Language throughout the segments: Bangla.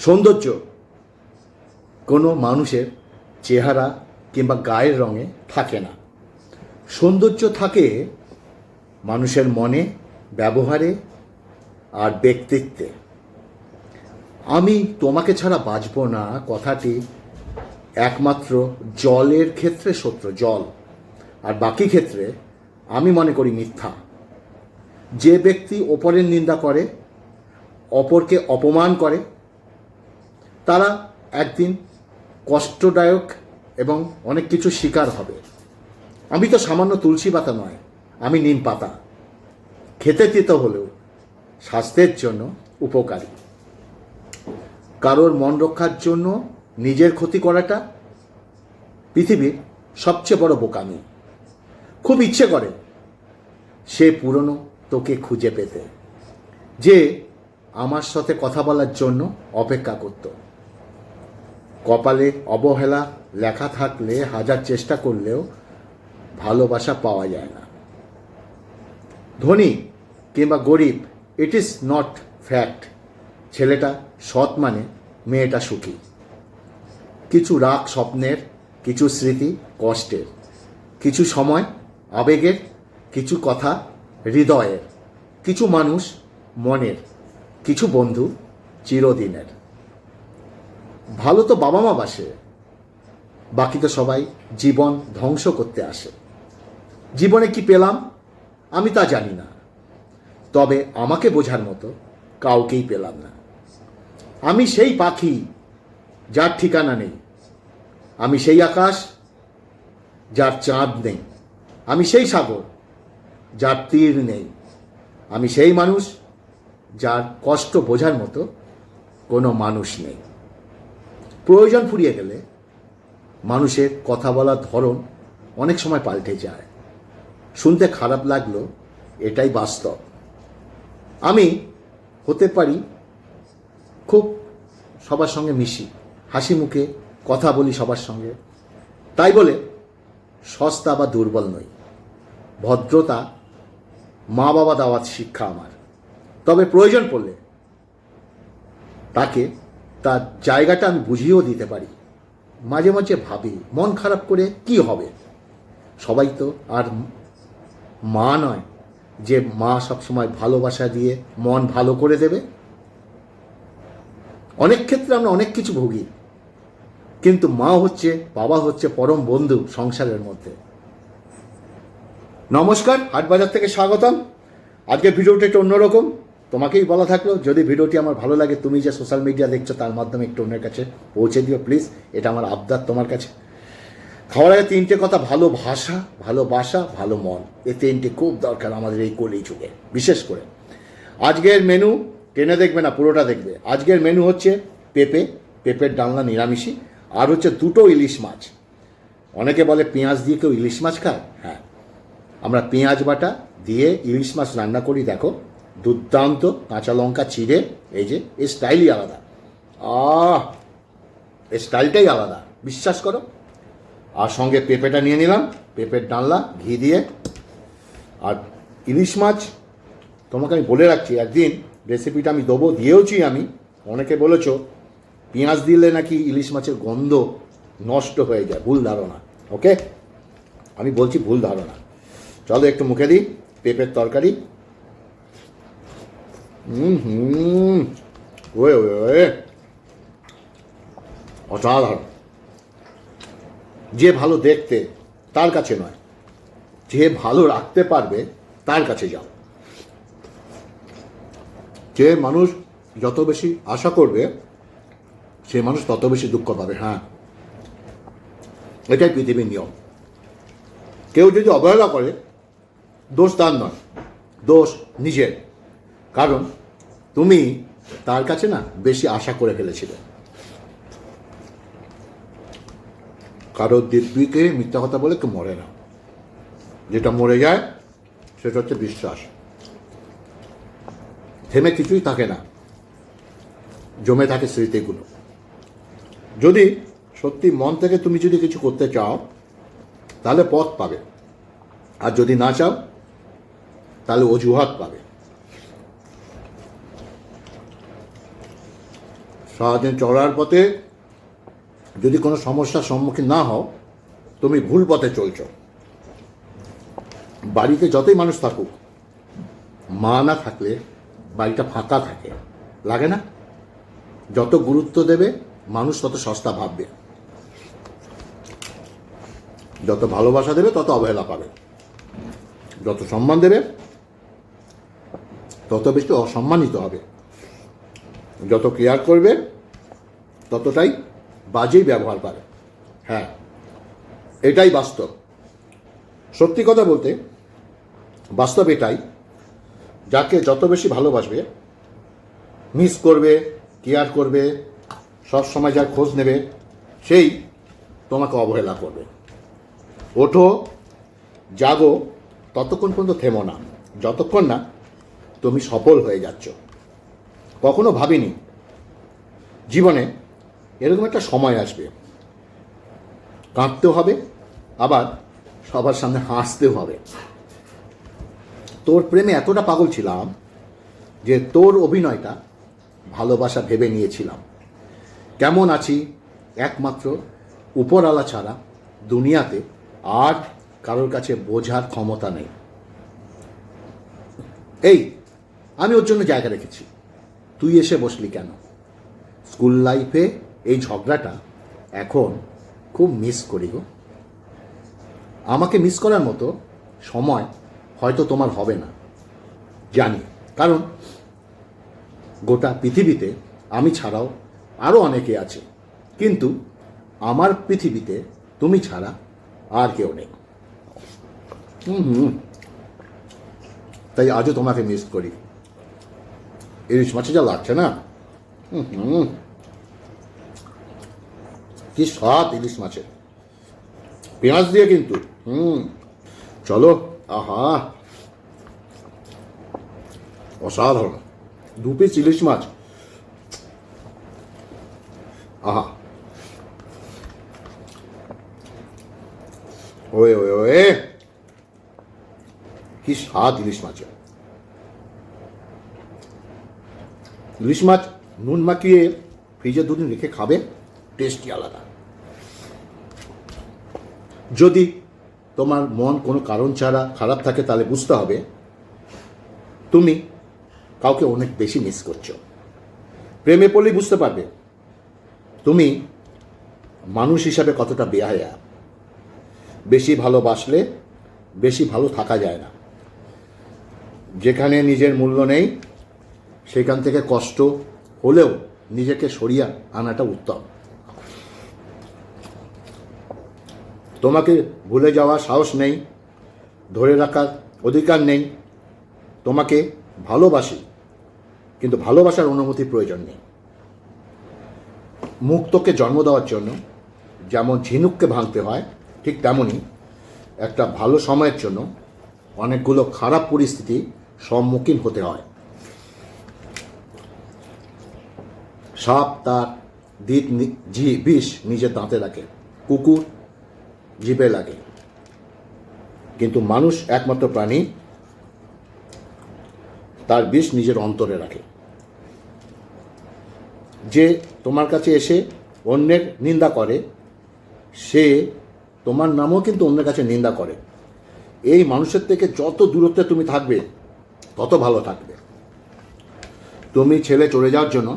সৌন্দর্য। কোনো মানুষের চেহারা কিংবা গায়ের রঙে থাকে না। সৌন্দর্য থাকে মানুষের মনে, ব্যবহারে আর ব্যক্তিত্বে। আমি তোমাকে ছাড়া বাঁচব না কথাটি একমাত্র জলের ক্ষেত্রে সত্য, জল। আর বাকি ক্ষেত্রে আমি মনে করি মিথ্যা। যে ব্যক্তি অপরের নিন্দা করে, অপরকে অপমান করে তারা একদিন কষ্টদায়ক এবং অনেক কিছু শিকার হবে। আমি তো সামান্য তুলসী পাতা নয়, আমি নিম পাতা। খেতে তিত হলেও স্বাস্থ্যের জন্য উপকারী। কারোর মন রক্ষার জন্য নিজের ক্ষতি করাটা পৃথিবীর সবচেয়ে বড় বোকামি। খুব ইচ্ছে করে সে পুরনো তোকে খুঁজে পেতে, যে আমার সাথে কথা বলার জন্য অপেক্ষা করত। কপালে অবহেলা, লেখা থাকলে, হাজার চেষ্টা করলেও ভালোবাসা পাওয়া যায় না। ধনী কিংবা গরিব ইট ইজ নট ফ্যাক্ট ছেলেটা সৎ মানে মেয়েটা সুখী। কিছু রাগ স্বপ্নের, কিছু স্মৃতি কষ্টের। কিছু সময় আবেগের, কিছু কথা হৃদয়ের। কিছু মানুষ মনের, কিছু বন্ধু চিরদিনের। ভালো তো বাবা মা বাসে, বাকি তো সবাই জীবন ধ্বংস করতে আসে। জীবনে কি পেলাম? আমি তা জানি না। তবে আমাকে বোঝার মতো কাউকেই পেলাম না। আমি সেই পাখি যার ঠিকানা নেই। আমি সেই আকাশ যার চাঁদ নেই। আমি সেই সাগর যার তীর নেই। আমি সেই মানুষ যার কষ্ট বোঝার মতো কোনো মানুষ নেই। প্রয়োজন ফুরিয়ে গেলে মানুষের কথা বলার ধরন অনেক সময় পাল্টে যায়। শুনতে খারাপ লাগল, এটাই বাস্তব। আমি হতে পারি, খুব সবার সঙ্গে মিশি, হাসি মুখে কথা বলি সবার সঙ্গে। তাই বলে সস্তা বা দুর্বল নই। ভদ্রতা মা বাবা দেওয়ার শিক্ষা আমার। তবে প্রয়োজন পড়লে তাকে তার জায়গাটা আমি বুঝিয়েও দিতে পারি। মাঝে মাঝে ভাবি, মন খারাপ করে কি হবে? সবাই তো আর মা নয়, যে মা সবসময় ভালোবাসা দিয়ে মন ভালো করে দেবে। অনেক ক্ষেত্রে আমরা অনেক কিছু ভুগি, কিন্তু মা হচ্ছে, বাবা হচ্ছে পরম বন্ধু সংসারের মধ্যে। নমস্কার, হাটবাজার থেকে স্বাগতম। আজকের ভিডিওটা একটু অন্যরকম। তোমাকেই বলা থাকল, যদি ভিডিওটি আমার ভালো লাগে, তুমি যে সোশ্যাল মিডিয়া দেখছ, তার মাধ্যমে একটু অন্যের কাছে পৌঁছে দিও প্লিজ এটা আমার আবদার তোমার কাছে। খাওয়ার আগে তিনটে কথা, ভালো ভাষা ভালোবাসা ভালো মন। এই তিনটে খুব দরকার আমাদের এই কলি যুগে, বিশেষ করে। আজকের মেনু টেনে দেখবে না, পুরোটা দেখবে। আজকের মেনু হচ্ছে পেঁপে, পেঁপের ডালনা নিরামিষি আর হচ্ছে দুটো ইলিশ মাছ। অনেকে বলে, পেঁয়াজ দিয়ে কেউ ইলিশ মাছ খায়? হ্যাঁ। আমরা পেঁয়াজ বাটা দিয়ে ইলিশ মাছ রান্না করি, দেখো। দুর্দান্ত কাঁচা লঙ্কা, চিড়ে, এই যে এই স্টাইলই আলাদা। আহ এই স্টাইলটাই আলাদা। বিশ্বাস করো। আর সঙ্গে পেঁপেটা নিয়ে নিলাম। পেঁপের ডালনা, ঘি দিয়ে। আর ইলিশ মাছ, তোমাকে আমি বলে রাখছি, একদিন রেসিপিটা আমি দেবো, দিয়েওছি আমি। অনেকে বলেছ, পেঁয়াজ দিলে নাকি ইলিশ মাছের গন্ধ নষ্ট হয়ে যায়, ভুল ধারণা ওকে আমি বলছি ভুল ধারণা। চলো একটু মুখে দিই, পেঁপের তরকারি। হুম ওয়ে ওয়ে ওয়ে অসাধারণ। যে ভালো দেখতে, তার কাছে নয়। যে ভালো রাখতে পারবে, তার কাছে যাও। যে মানুষ যত বেশি আশা করবে, সে মানুষ তত বেশি দুঃখ পাবে হ্যাঁ। এটাই পৃথিবীর নিয়ম। কেউ যদি অবহেলা করে, দোষ তার নয়। দোষ নিজের। কারণ তুমি তার কাছে না বেশি আশা করে ফেলেছিলে। কারোর দিব্যিকে মিথ্যা কথা বলে কেউ মরে না। যেটা মরে যায়, সেটা হচ্ছে বিশ্বাস। থেমে কিছুই থাকে না। জমে থাকে স্মৃতিগুলো। যদি সত্যি মন থেকে তুমি যদি কিছু করতে চাও, তাহলে পথ পাবে। আর যদি না চাও, তাহলে অজুহাত পাবে। সারাদিন চলার পথে যদি কোনো সমস্যার সম্মুখীন না হও, তুমি ভুল পথে চলছ। বাড়িতে যতই মানুষ থাকুক, মা না থাকলে বাড়িটা ফাঁকা থাকে। লাগে না? যত গুরুত্ব দেবে, মানুষ তত সস্তা ভাববে। যত ভালোবাসা দেবে, তত অবহেলা পাবে। যত সম্মান দেবে, তত বেশি অসম্মানিত হবে। যত কেয়ার করবে, ততটাই বাজেই ব্যবহার পাবে। হ্যাঁ এটাই বাস্তব। সত্যি কথা বলতে, বাস্তব এটাই, যাকে যত বেশি ভালোবাসবে মিস করবে কেয়ার করবে, সব সময় যার খোঁজ নেবে, সেই তোমাকে অবহেলা করবে। ওঠো, জাগো, ততক্ষণ পর্যন্ত থেমো না। যতক্ষণ না তুমি সফল হয়ে যাচ্ছ। কখনো ভাবিনি। জীবনে এরকম একটা সময় আসবে। কাঁদতেও হবে, আবার সবার সামনে হাসতেও হবে। তোর প্রেমে এতটা পাগল ছিলাম যে তোর অভিনয়টা ভালোবাসা ভেবে নিয়েছিলাম। কেমন আছি একমাত্র উপরওয়ালা ছাড়া দুনিয়াতে আর কারোর কাছে বোঝার ক্ষমতা নেই। এই, আমি ওর জন্য জায়গা রেখেছি। তুই এসে বসলি কেন? স্কুল লাইফে এই ঝগড়াটা এখন খুব মিস করি গো। আমাকে মিস করার মতো সময় হয়তো তোমার হবে না, জানি। কারণ গোটা পৃথিবীতে আমি ছাড়াও আরও অনেকে আছে, কিন্তু আমার পৃথিবীতে তুমি ছাড়া আর কেউ নেই। হুম হুম। তাই আজও তোমাকে মিস করি। ইলিশ মাছে যা লাগছে না কি স্বাদ ইলিশ মাছের পেঁয়াজ দিয়ে কিন্তু হুম চলো আহা অসাধারণ দু পিস ইলিশ মাছ আহা ওয়ে ওয়ে ওয়ে কি স্বাদ ইলিশ মাছের ইলিশ মাছ, নুন মাখিয়ে ফ্রিজে দুদিন রেখে খাবে, টেস্টই আলাদা। যদি তোমার মন কোনো কারণ ছাড়া খারাপ থাকে, তাহলে বুঝতে হবে, তুমি কাউকে অনেক বেশি মিস করছ। প্রেমে পড়লেই বুঝতে পারবে, তুমি মানুষ হিসাবে কতটা বেহায়া। বেশি ভালোবাসলে বেশি ভালো থাকা যায় না। যেখানে নিজের মূল্য নেই সেখান থেকে কষ্ট হলেও নিজেকে সরিয়ে আনাটা উত্তম। তোমাকে ভুলে যাওয়ার সাহস নেই, ধরে রাখার অধিকার নেই। তোমাকে ভালোবাসি, কিন্তু ভালোবাসার অনুমতির প্রয়োজন নেই। মুক্তকে জন্ম দেওয়ার জন্য যেমন ঝিনুককে ভাঙতে হয়, ঠিক তেমনই একটা ভালো সময়ের জন্য অনেকগুলো খারাপ পরিস্থিতি সম্মুখীন হতে হয়। সাপ তার জি বিষ নিজের দাঁতে রাখে, কুকুর জিভে লাগে। কিন্তু মানুষ একমাত্র প্রাণী, তার বিষ নিজের অন্তরে রাখে। যে তোমার কাছে এসে অন্যের নিন্দা করে, সে তোমার নামও কিন্তু অন্যের কাছে নিন্দা করে। এই মানুষের থেকে যত দূরত্বে তুমি থাকবে, তত ভালো থাকবে। তুমি ছেলে চলে যাওয়ার জন্য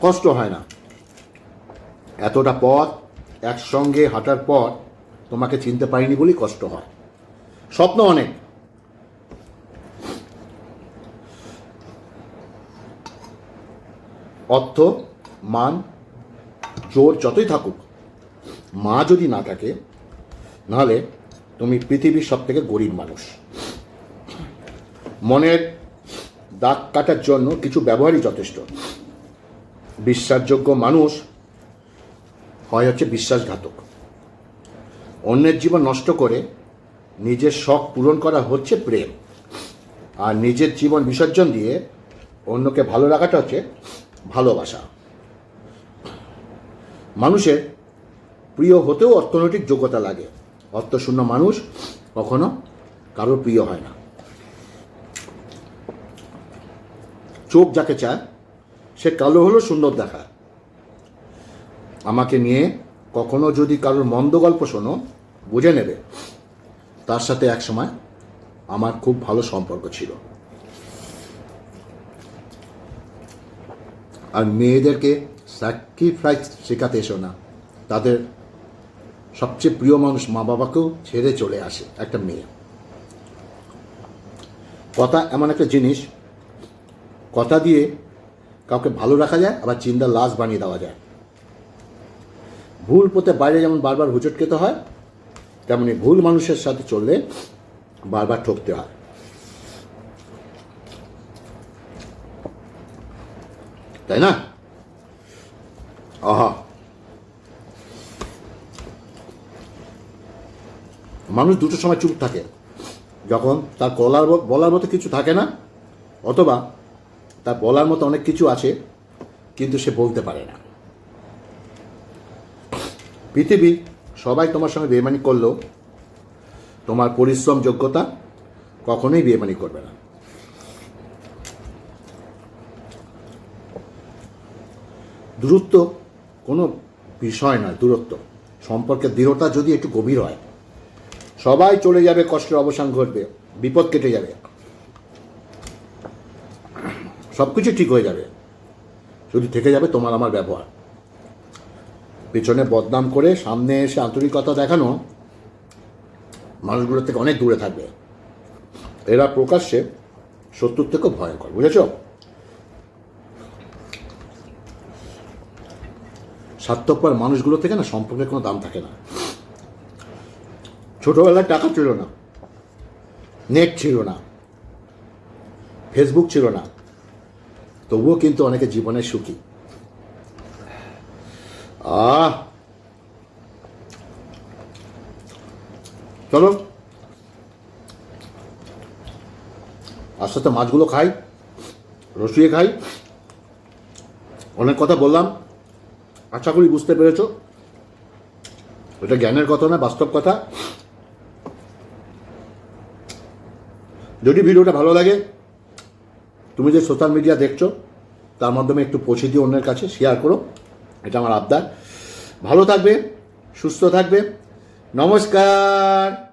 কষ্ট হয় না। এতটা পথ একসঙ্গে হাঁটার পর তোমাকে চিনতে পারিনি বলেই কষ্ট হয়। স্বপ্ন অনেক। অর্থ, মান, জোর যতই থাকুক, মা যদি না থাকে, নাহলে তুমি পৃথিবীর সব থেকে গরিব মানুষ। মনের দাগ কাটার জন্য কিছু ব্যবহারই যথেষ্ট। বিশ্বাসযোগ্য মানুষ হয় হচ্ছে বিশ্বাসঘাতক। অন্যের জীবন নষ্ট করে নিজের শখ পূরণ করা হচ্ছে প্রেম। আর নিজের জীবন বিসর্জন দিয়ে অন্যকে ভালো রাখাটা হচ্ছে ভালোবাসা। মানুষের প্রিয় হতেও অর্থনৈতিক যোগ্যতা লাগে। অর্থশূন্য মানুষ কখনো কারোর প্রিয় হয় না। চোখ যাকে চায় সে কালো হলো, সুন্দর দেখা। আমাকে নিয়ে কখনো যদি কারোর মন্দ গল্প শোনো, বুঝে নেবে। তার সাথে এক সময় আমার খুব ভালো সম্পর্ক ছিল। আর মেয়েদেরকে স্যাক্রিফাইস শেখাতে এসো না। তাদের সবচেয়ে প্রিয় মানুষ মা বাবাকেও ছেড়ে চলে আসে একটা মেয়ে। কথা এমন একটা জিনিস, কথা দিয়ে কাউকে ভালো রাখা যায়, আবার চিন্তা লাশ বানিয়ে দেওয়া যায়। ভুল পথে বাইরে যেমন বারবার হুচট খেতে হয়, তেমনি ভুল মানুষের সাথে চললে বারবার ঠকতে হয়। তাই না? আহা। মানুষ দুটো সময় চুপ থাকে, যখন তার বলার ম- বলার মতো কিছু থাকে না, অথবা তার বলার মতো অনেক কিছু আছে, কিন্তু সে বলতে পারে না। পৃথিবী, সবাই তোমার সঙ্গে বেমানি করলেও তোমার পরিশ্রম যোগ্যতা কখনোই বেমানি করবে না। দূরত্ব কোনো বিষয় নয়, দূরত্ব। সম্পর্কে দৃঢ়তা যদি একটু গভীর হয়, সবাই চলে যাবে কষ্টের অবসান ঘটবে, বিপদ কেটে যাবে। সব কিছু ঠিক হয়ে যাবে। শুধু থেকে যাবে, তোমার আমার ব্যবহার। পেছনে বদনাম করে সামনে এসে আন্তরিকতা দেখানো মানুষগুলোর থেকে অনেক দূরে থাকবে। এরা প্রকাশ্যে শত্রুর থেকেও ভয়ঙ্কর, বুঝেছ? স্বার্থপর মানুষগুলো থেকে না সম্পর্কে কোনো দাম থাকে না। ছোটবেলায় টাকা ছিল না, নেট ছিল না ফেসবুক ছিল না তবুও কিন্তু অনেকে জীবনে সুখী। আহ! চলো। আস্তে আস্তে মাছগুলো খাই রসিয়ে খাই। অনেক কথা বললাম। আশা করি বুঝতে পেরেছ। এটা জ্ঞানের কথা না, বাস্তব কথা। যদি ভিডিওটা ভালো লাগে তুমি যে সোশ্যাল মিডিয়া দেখছ, তার মাধ্যমে একটু পৌঁছে দিও অন্যের কাছে শেয়ার করো, এটা আমার আবদার। ভালো থাকবে, সুস্থ থাকবে। নমস্কার!